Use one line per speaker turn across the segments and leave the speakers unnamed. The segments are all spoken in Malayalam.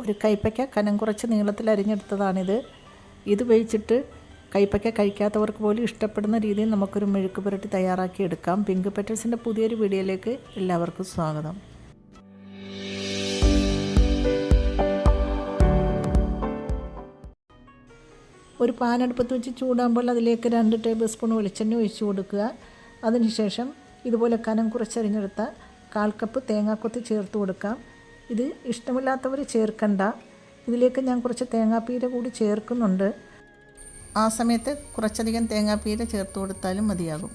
ഒരു കൈപ്പയ്ക്ക കനം കുറച്ച് നീളത്തിൽ അരിഞ്ഞെടുത്തതാണിത്. ഇത് ഉപയോഗിച്ചിട്ട് കൈപ്പയ്ക്ക കഴിക്കാത്തവർക്ക് പോലും ഇഷ്ടപ്പെടുന്ന രീതിയിൽ നമുക്കൊരു മെഴുക്ക് പുരട്ടി തയ്യാറാക്കി എടുക്കാം. പിങ്ക് പെറ്റൽസിന്റെ പുതിയൊരു വീഡിയോയിലേക്ക് എല്ലാവർക്കും സ്വാഗതം. ഒരു പാൻ അടുപ്പത്ത് വെച്ച് ചൂടാകുമ്പോൾ അതിലേക്ക് രണ്ട് ടേബിൾ സ്പൂൺ വെളിച്ചെണ്ണ ഒഴിച്ചു കൊടുക്കുക. അതിനുശേഷം ഇതുപോലെ കനം കുറച്ചരിഞ്ഞെടുത്ത കാൽ കപ്പ് തേങ്ങാക്കൊത്ത് ചേർത്ത് കൊടുക്കാം. ഇത് ഇഷ്ടമില്ലാത്തവർ ചേർക്കണ്ട. ഇതിലേക്ക് ഞാൻ കുറച്ച് തേങ്ങാപ്പീര കൂടി ചേർക്കുന്നുണ്ട്. ആ സമയത്ത് കുറച്ചധികം തേങ്ങാപ്പീര ചേർത്ത് കൊടുത്താലും മതിയാകും.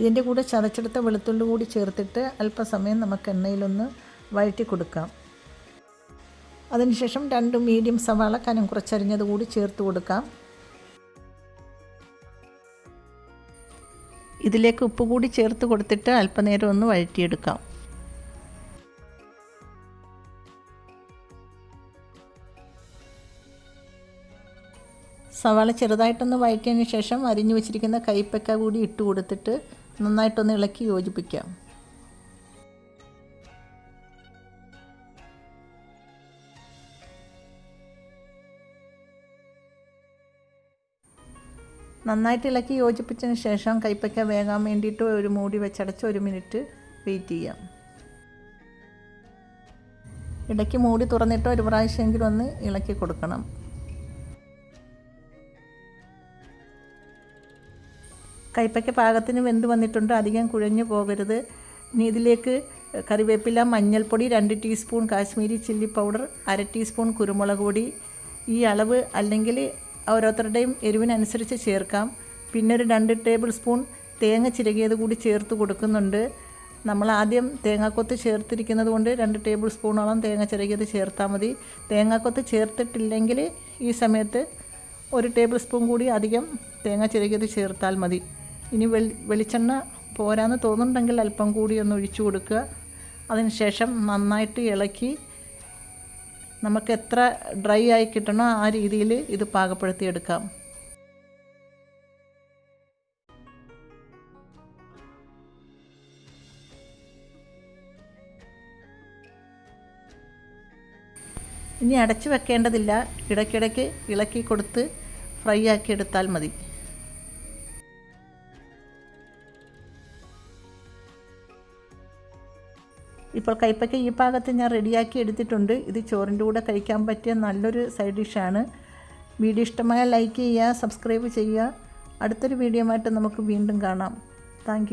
ഇതിന്റെ കൂടെ ചതച്ചെടുത്ത വെളുത്തുള്ളി കൂടി ചേർത്തിട്ട് അല്പസമയം നമുക്ക് എണ്ണയിലൊന്ന് വഴറ്റി കൊടുക്കാം. അതിനുശേഷം രണ്ട് മീഡിയം സവാള കനം കുറച്ചരിഞ്ഞത് കൂടി ചേർത്ത് കൊടുക്കാം. ഇതിലേക്ക് ഉപ്പ് കൂടി ചേർത്ത് കൊടുത്തിട്ട് അല്പനേരം ഒന്ന് വഴറ്റിയെടുക്കാം. സവാള ചെറുതായിട്ടൊന്ന് വഴറ്റിയതിന് ശേഷം അരിഞ്ഞു വെച്ചിരിക്കുന്ന കൈപ്പക്ക കൂടി ഇട്ട് കൊടുത്തിട്ട് നന്നായിട്ടൊന്ന് ഇളക്കി യോജിപ്പിക്കാം. നന്നായിട്ട് ഇളക്കി യോജിപ്പിച്ചതിന് ശേഷം കൈപ്പയ്ക്ക വേകാൻ വേണ്ടിയിട്ട് ഒരു മൂടി വെച്ചടച്ച് ഒരു മിനിറ്റ് വെയിറ്റ് ചെയ്യാം. ഇടയ്ക്ക് മൂടി തുറന്നിട്ട് ഒരു പ്രാവശ്യമെങ്കിലും ഒന്ന് ഇളക്കി കൊടുക്കണം. കൈപ്പയ്ക്ക പാകത്തിന് വെന്ത് വന്നിട്ടുണ്ട്. അധികം കുഴഞ്ഞു പോകരുത്. ഇനി ഇതിലേക്ക് കറിവേപ്പില മഞ്ഞൾപ്പൊടി രണ്ട് ടീസ്പൂൺ കാശ്മീരി ചില്ലി പൗഡർ അര ടീസ്പൂൺ കുരുമുളക് പൊടി. ഈ അളവ് അല്ലെങ്കിൽ ഓരോരുത്തരുടെയും എരിവിനനുസരിച്ച് ചേർക്കാം. പിന്നെ ഒരു രണ്ട് ടേബിൾ സ്പൂൺ തേങ്ങ ചിരകിയത് കൂടി ചേർത്ത് കൊടുക്കുന്നുണ്ട്. നമ്മൾ ആദ്യം തേങ്ങാക്കൊത്ത് ചേർത്തിരിക്കുന്നത് കൊണ്ട് രണ്ട് ടേബിൾ സ്പൂണോളം തേങ്ങ ചിരകിയത് ചേർത്താൽ മതി. തേങ്ങാക്കൊത്ത് ചേർത്തിട്ടില്ലെങ്കിൽ ഈ സമയത്ത് ഒരു ടേബിൾ സ്പൂൺ കൂടി അധികം തേങ്ങ ചിരകിയത് ചേർത്താൽ മതി. ഇനി വെളി വെളിച്ചെണ്ണ പോരാന്ന് തോന്നുന്നുണ്ടെങ്കിൽ അല്പം കൂടി ഒന്ന് ഒഴിച്ചു കൊടുക്കുക. അതിനുശേഷം നന്നായിട്ട് ഇളക്കി നമുക്ക് എത്ര ഡ്രൈ ആയി കിട്ടണോ ആ രീതിയിൽ ഇത് പാകപ്പെടുത്തി എടുക്കാം. ഇനി അടച്ചു വെക്കേണ്ടതില്ല. ഇടയ്ക്കിടയ്ക്ക് ഇളക്കി കൊടുത്ത് ഫ്രൈ ആക്കി എടുത്താൽ മതി. ഇപ്പോൾ കൈപ്പയ്ക്ക ഈ പാകത്ത് ഞാൻ റെഡിയാക്കി എടുത്തിട്ടുണ്ട്. ഇത് ചോറിന്റെ കൂടെ കഴിക്കാൻ പറ്റിയ നല്ലൊരു സൈഡ് ഡിഷാണ്. വീഡിയോ ഇഷ്ടമായ ലൈക്ക് ചെയ്യുക സബ്സ്ക്രൈബ് ചെയ്യുക. അടുത്തൊരു വീഡിയോ ആയിട്ട് നമുക്ക് വീണ്ടും കാണാം. താങ്ക്